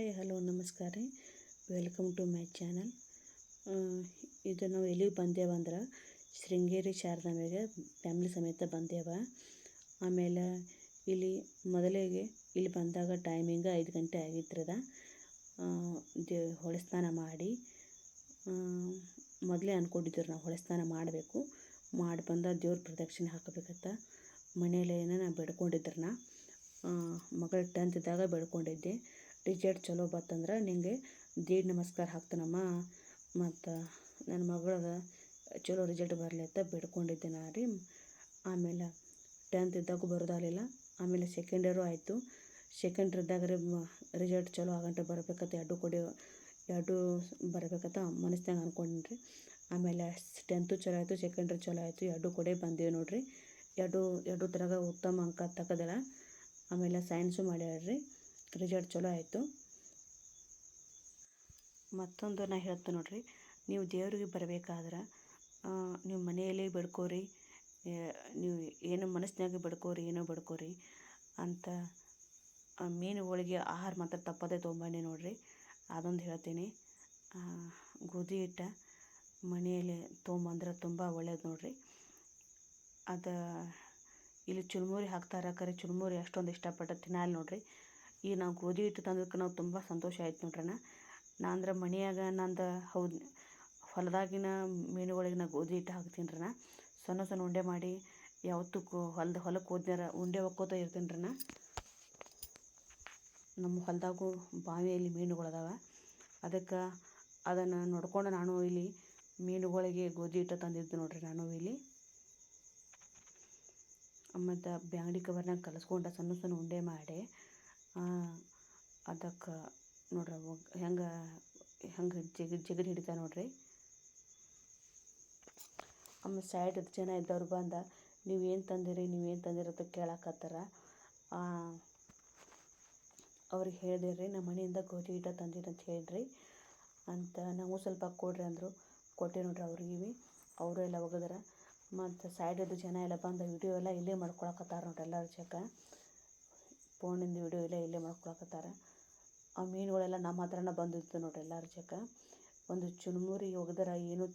Hi, hello, ನಮಸ್ಕಾರ ರೀ. Welcome to my channel. ಇದು ನಾವು ಎಲ್ಲಿಗೆ ಬಂದೇವಂದ್ರೆ ಶೃಂಗೇರಿ ಶಾರದಾಂಬೆಗೆ ಫ್ಯಾಮ್ಲಿ ಸಮೇತ ಬಂದೇವ. ಆಮೇಲೆ ಇಲ್ಲಿ ಮೊದಲಿಗೆ ಇಲ್ಲಿ ಬಂದಾಗ ಟೈಮಿಂಗ್ ಐದು ಗಂಟೆ ಆಗಿದ್ರದ. ದೇ ಹೊಳೆ ಸ್ನಾನ ಮಾಡಿ ಮೊದಲೇ ಅಂದ್ಕೊಂಡಿದ್ದೀವಿ ನಾವು ಹೊಳೆ ಸ್ನಾನ ಮಾಡಬೇಕು. ಮಾಡಿ ಬಂದ ದೇವ್ರ ಪ್ರದಕ್ಷಿಣೆ ಹಾಕಬೇಕಂತ ಮನೇಲಿ ಏನೋ ನಾ ಮಗಳು ಟೆಂತ್ ಇದ್ದಾಗ ಬೇಡ್ಕೊಂಡಿದ್ದೆ. ರಿಸಲ್ಟ್ ಚಲೋ ಬಂತಂದ್ರೆ ನಿನಗೆ ದೀಡ್ ನಮಸ್ಕಾರ ಹಾಕ್ತಾನಮ್ಮ. ಮತ್ತು ನನ್ನ ಮಗಳದ ಚಲೋ ರಿಜಲ್ಟ್ ಬರಲಿ ಅಂತ ಬೇಡ್ಕೊಂಡಿದ್ದೆ ನಾ ರೀ. ಆಮೇಲೆ ಟೆಂತ್ ಇದ್ದಾಗೂ ಬರೋದಾಗಲಿಲ್ಲ. ಆಮೇಲೆ ಸೆಕೆಂಡ್ ಇಯರು ಆಯಿತು. ಸೆಕೆಂಡ್ ಇದ್ದಾಗ ರೀ ರಿಜಲ್ಟ್ ಚಲೋ ಆಗಂಟ ಬರ್ಬೇಕಂತ ಎರಡು ಕೊಡಿ, ಎರಡು ಬರಬೇಕಂತ ಮನಸ್ನಾಗ ಅಂದ್ಕೊಂಡಿನಿ ರೀ. ಆಮೇಲೆ ಟೆಂತು ಚಲೋ ಆಯಿತು ಸೆಕೆಂಡ್ ಚಲೋ ಆಯಿತು, ಎರಡು ಕೊಡೆ ಬಂದೀವಿ ನೋಡಿರಿ. ಎರಡು ಎರಡು ಥರ ಉತ್ತಮ ಅಂಕ ತೆಗೆದಾಳ ಆಮೇಲೆ ಸೈನ್ಸು ರೀ ರಿಸಲ್ಟ್ ಚಲೋ ಆಯಿತು. ಮತ್ತೊಂದು ನಾ ಹೇಳ್ತೀನಿ ನೋಡಿರಿ, ನೀವು ದೇವರಿಗೆ ಬರಬೇಕಾದ್ರೆ ನೀವು ಮನೆಯಲ್ಲಿ ಬಡ್ಕೋರಿ ನೀವು ಏನು ಮನಸ್ಸಿನಾಗೆ ಬಡ್ಕೋರಿ, ಏನೋ ಬಡ್ಕೋರಿ ಅಂತ ಮೀನುಗಳಿಗೆ ಆಹಾರ ಮಾತ್ರ ತಪ್ಪದೇ ತೊಗೊಂಬನ್ನಿ ನೋಡಿರಿ. ಅದೊಂದು ಹೇಳ್ತೀನಿ. ಗೋಧಿ ಹಿಟ್ಟ ಮನೆಯಲ್ಲಿ ತೊಗೊಂಬಂದ್ರೆ ತುಂಬ ಒಳ್ಳೇದು ನೋಡಿರಿ. ಅದು, ಇಲ್ಲಿ ಚುರುಮುರಿ ಹಾಕ್ತಾರೆ, ಕರೆ ಚುರುಮುರಿ ಅಷ್ಟೊಂದು ಇಷ್ಟಪಟ್ಟು ತಿನ್ನಲ್ಲ ನೋಡಿರಿ. ಈಗ ನಾವು ಗೋಧಿ ಹಿಟ್ಟು ತಂದಕ್ಕೆ ನಾವು ತುಂಬ ಸಂತೋಷ ಆಯ್ತು ನೋಡ್ರಣ್ಣ. ನಾ ಅಂದ್ರೆ ಮನೆಯಾಗ ನಂದು ಹೌದು, ಹೊಲದಾಗಿನ ಮೀನುಗಳಿಗೆ ನಾ ಗೋಧಿ ಹಿಟ್ಟು ಹಾಕ್ತೀನಿ ರೀ ನಾ ಸಣ್ಣ ಸಣ್ಣ ಉಂಡೆ ಮಾಡಿ ಯಾವತ್ತೂ ಹೊಲ್ದ ಹೊಲಕ್ಕೆ ಹೋದ್ನಾರ ಉಂಡೆ ಒಕ್ಕೋತ ಇರ್ತೀನಿ ರೀ ನಾ ನಮ್ಮ ಹೊಲದಾಗೂ ಬಾವಿಯಲ್ಲಿ ಮೀನುಗಳದಾವ ಅದಕ್ಕೆ ಅದನ್ನು ನೋಡ್ಕೊಂಡು ನಾನು ಇಲ್ಲಿ ಮೀನುಗಳಿಗೆ ಗೋಧಿ ಹಿಟ್ಟು ತಂದಿದ್ದು ನೋಡ್ರಿ ನಾನು ಇಲ್ಲಿ. ಮತ್ತು ಬ್ಯಾಂಗಡಿ ಕವರ್ನಾಗ ಕಲಸ್ಕೊಂಡು ಸಣ್ಣ ಸಣ್ಣ ಉಂಡೆ ಮಾಡಿ ಅದಕ್ಕೆ ನೋಡ್ರಿ ಹೆಂಗೆ ಹೆಂಗೆ ಜಿಗಿದು ಜಿಗಿದು ಹಿಡಿತಾವೆ ನೋಡಿರಿ. ಆಮೇಲೆ ಸೈಡ್ ಜನ ಇದ್ದವ್ರು ಬಂದ, ನೀವು ಏನು ತಂದಿರಿ, ನೀವು ಏನು ತಂದಿರಿ ಅಂತ ಕೇಳಕತ್ತಾರ. ಅವ್ರಿಗೆ ಹೇಳಿದೆ ರೀ ನಮ್ಮ ಮನೆಯಿಂದ ಗೋಧಿ ಹಿಟ್ಟ ತಂದಿರಿ ಅಂತ ಹೇಳಿರಿ. ಅಂತ ನಾವು ಸ್ವಲ್ಪ ಕೊಡ್ರಿ ಅಂದರು. ಕೊಟ್ಟೆ ನೋಡ್ರಿ ಅವ್ರಿಗೆ ಅವರು ಎಲ್ಲ ಒಗದ್ರ ಮತ್ತು ಸೈಡದ್ದು ಜನ ಎಲ್ಲ ಬಂದು, ವಿಡಿಯೋ ಎಲ್ಲ ಇಲ್ಲೇ ಮಾಡ್ಕೊಳಕತ್ತಾರ ನೋಡ್ರಿ ಎಲ್ಲರ ಜೊತೆ ಫೋನಿಂದ ವಿಡಿಯೋ ಇಲ್ಲ ಇಲ್ಲೇ ಮಾಡ್ಕೊಳಕತ್ತಾರ. ಆ ಮೀನುಗಳೆಲ್ಲ ನಮ್ಮ ಹತ್ರನೇ ಬಂದಿತ್ತು ನೋಡ್ರಿ ಎಲ್ಲರ ಜೊತೆ ಒಂದು ಚುನ್ಮುರಿ ಒಗ್ದರ ಏನೂ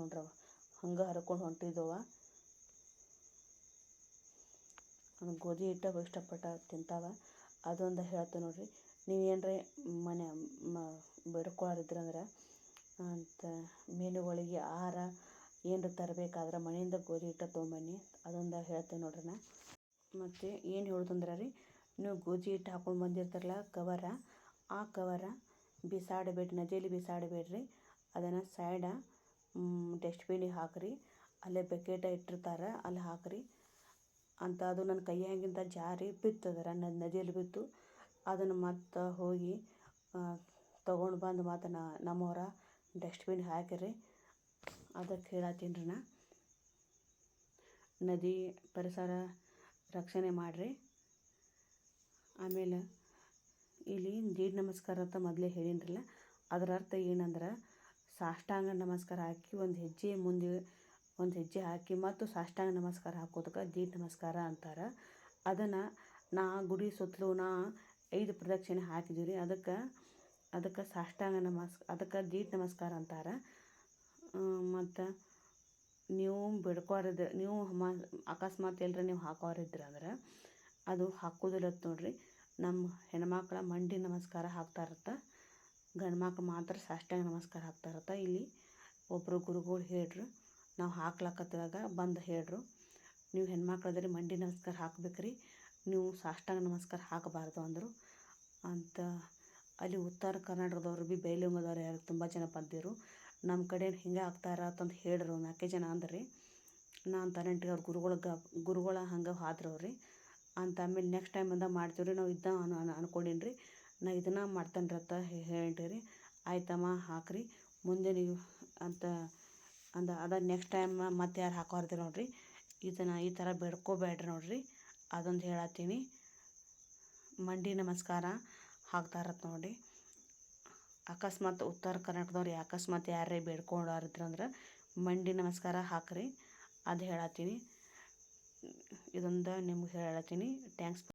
ನೋಡ್ರಿ ಅವ ಹಂಗೆ ಹರ್ಕೊಂಡು ಹೊಂಟಿದ್ದವ. ಗೋಧಿ ಹಿಟ್ಟಾಗ ಇಷ್ಟಪಟ್ಟ ತಿಂತಾವ. ಅದೊಂದು ಹೇಳ್ತೀನಿ ನೋಡ್ರಿ ನೀವು ಮನೆ ಮನೆ ಬೇಡ್ಕೊಳ್ಳೋರಿದ್ರಂದ್ರೆ ಅಂತ ಮೀನುಗಳಿಗೆ ಆಹಾರ ಏನರ ತರಬೇಕಾದ್ರೆ ಮನೆಯಿಂದ ಗೋಧಿ ಹಿಟ್ಟ ತೊಗೊಂಬನ್ನಿ ಅದೊಂದು ಹೇಳ್ತೇನೆ ನೋಡ್ರಿ ನಾ. ಮತ್ತು ಏನು ಹೇಳೋದಂದ್ರೆ ರೀ ನೀವು ಗೋಜಿ ಹಿಟ್ಟು ಹಾಕ್ಕೊಂಡು ಬಂದಿರ್ತಾರಲ್ಲ ಕವರ. ಆ ಕವರ ಬಿಸಾಡಬೇಡ್ರಿ ನದಿಯಲ್ಲಿ ಬಿಸಾಡಬೇಡ್ರಿ. ಅದನ್ನು ಸೈಡ ಡಸ್ಟ್ಬಿನಿಗೆ ಹಾಕಿರಿ. ಅಲ್ಲೇ ಬಕೆಟ ಇಟ್ಟಿರ್ತಾರೆ, ಅಲ್ಲಿ ಹಾಕಿರಿ. ಅಂತ ಅದು ನನ್ನ ಕೈಯಾಗಿಂದ ಜಾರಿ ಬಿತ್ತದರ ನದಿಯಲ್ಲಿ ಬಿತ್ತು. ಅದನ್ನು ಮತ್ತೆ ಹೋಗಿ ತೊಗೊಂಡು ಬಂದು ಮತ್ತು ನಾ, ನಮ್ಮವರ ಡಸ್ಟ್ಬಿನ್ ಹಾಕಿರಿ. ಅದಕ್ಕೆ ಹೇಳತ್ತೀನಿ ರೀ ನಾ. ನದಿ ಪರಿಸರ ರಕ್ಷಣೆ ಮಾಡಿರಿ. ಆಮೇಲೆ ಇಲ್ಲಿ ದೀಡ್ ನಮಸ್ಕಾರ ಅಂತ ಮೊದಲೇ ಹೇಳಿನ್ರಲ್ಲ, ಅದರ ಅರ್ಥ ಏನಂದ್ರೆ ಸಾಷ್ಟಾಂಗ ನಮಸ್ಕಾರ ಹಾಕಿ ಒಂದು ಹೆಜ್ಜೆ ಮುಂದೆ, ಒಂದು ಹೆಜ್ಜೆ ಹಾಕಿ ಮತ್ತು ಸಾಷ್ಟಾಂಗ ನಮಸ್ಕಾರ ಹಾಕೋದಕ್ಕೆ ದೀಡ್ ನಮಸ್ಕಾರ ಅಂತಾರೆ. ಅದನ್ನು ನಾ ಗುಡಿ ಸುತ್ತಲೂ ನಾ ಐದು ಪ್ರದಕ್ಷಿಣೆ ಹಾಕಿದ್ದೀವಿ ರೀ ಅದಕ್ಕೆ ಅದಕ್ಕೆ ಸಾಷ್ಟಾಂಗ ನಮಸ್, ಅದಕ್ಕೆ ದೀಡ್ ನಮಸ್ಕಾರ ಅಂತಾರೆ. ಮತ್ತು ನೀವು ಬಿಡ್ಕೋರಿದ್ರೆ ನೀವು ಅಕಸ್ಮಾತ್ ಎಲ್ಲರ ನೀವು ಹಾಕೋರಿದ್ರೆ ಅಂದ್ರೆ ಅದು ಹಾಕೋದಿರತ್ತೆ ನೋಡಿರಿ. ನಮ್ಮ ಹೆಣ್ಮಕ್ಳ ಮಂಡಿ ನಮಸ್ಕಾರ ಹಾಕ್ತಾರತ್ತ. ಗಂಡು ಮಕ್ಳು ಮಾತ್ರ ಸಾಷ್ಟಾಂಗ ನಮಸ್ಕಾರ ಹಾಕ್ತಾರತ್ತ. ಇಲ್ಲಿ ಒಬ್ಬರು ಗುರುಗಳು ಹೇಳ್ರು, ನಾವು ಹಾಕ್ಲಕ್ಕತ್ತಿದಾಗ ಬಂದು ಹೇಳ್ರು, ನೀವು ಹೆಣ್ಮಕ್ಳು ಮಂಡಿ ನಮಸ್ಕಾರ ಹಾಕ್ಬೇಕ್ರಿ, ನೀವು ಸಾಷ್ಟಾಂಗ ನಮಸ್ಕಾರ ಹಾಕಬಾರ್ದು ಅಂದರು. ಅಂತ ಅಲ್ಲಿ ಉತ್ತರ ಕರ್ನಾಟಕದವ್ರು ಬಿ ಬೈಲಿಂಗದವ್ರು ಯಾರು ತುಂಬ ಜನ ಬಂದಿರು. ನಮ್ಮ ಕಡೆ ಹಿಂಗೆ ಹಾಕ್ತಾರ ಅಂತಂದು ಹೇಳ್ರು ನಾಲ್ಕೇ ಜನ ಅಂದ್ರಿ. ನಾನು ತನಂಟಿಗೆ ಅವ್ರ ಗುರುಗಳಿಗೆ ಗುರುಗಳ ಹಂಗೆ ಹಾದ್ರು ಅವ್ರಿ ಅಂತ ಆಮೇಲೆ ನೆಕ್ಸ್ಟ್ ಟೈಮ್ ಬಂದಾಗ ಮಾಡ್ತೀವಿ ರೀ ನಾವು ಇದನ್ನ ಅನ್ಕೊಂಡೀನಿ ರೀ ನಾ ಇದನ್ನು ಮಾಡ್ತೇನೆ ರೀ ಅಂತ ಹೇಳಿರಿ ರೀ ಆಯ್ತಮ್ಮ, ಹಾಕಿರಿ. ಮುಂದೆ ನೀವು ಅಂತ, ಅಂದ, ಅದ ನೆಕ್ಸ್ಟ್ ಟೈಮ್ ಮತ್ತೆ ಯಾರು ಹಾಕೋರ್ದಿರ ನೋಡಿರಿ. ಇದನ್ನು ಈ ಥರ ಬೇಡ್ಕೋಬೇಡ್ರಿ ನೋಡಿರಿ. ಅದೊಂದು ಹೇಳತ್ತೀನಿ. ಮಂಡಿ ನಮಸ್ಕಾರ. ಹಾಕ್ತಾರತ್ತ ನೋಡಿ ಅಕಸ್ಮಾತ್ ಉತ್ತರ ಕರ್ನಾಟಕದವ್ರು ಅಕಸ್ಮಾತ್ ಯಾರೇ ಬೇಡ್ಕೊಂಡವ್ರಿದ್ರಂದ್ರೆ ಮಂಡಿ ನಮಸ್ಕಾರ ಹಾಕಿರಿ. ಅದು ಹೇಳತ್ತೀನಿ. ಇದೊಂದು ನಿಮ್ಗೆ ಹೇಳತ್ತೀನಿ ಥ್ಯಾಂಕ್ಸ್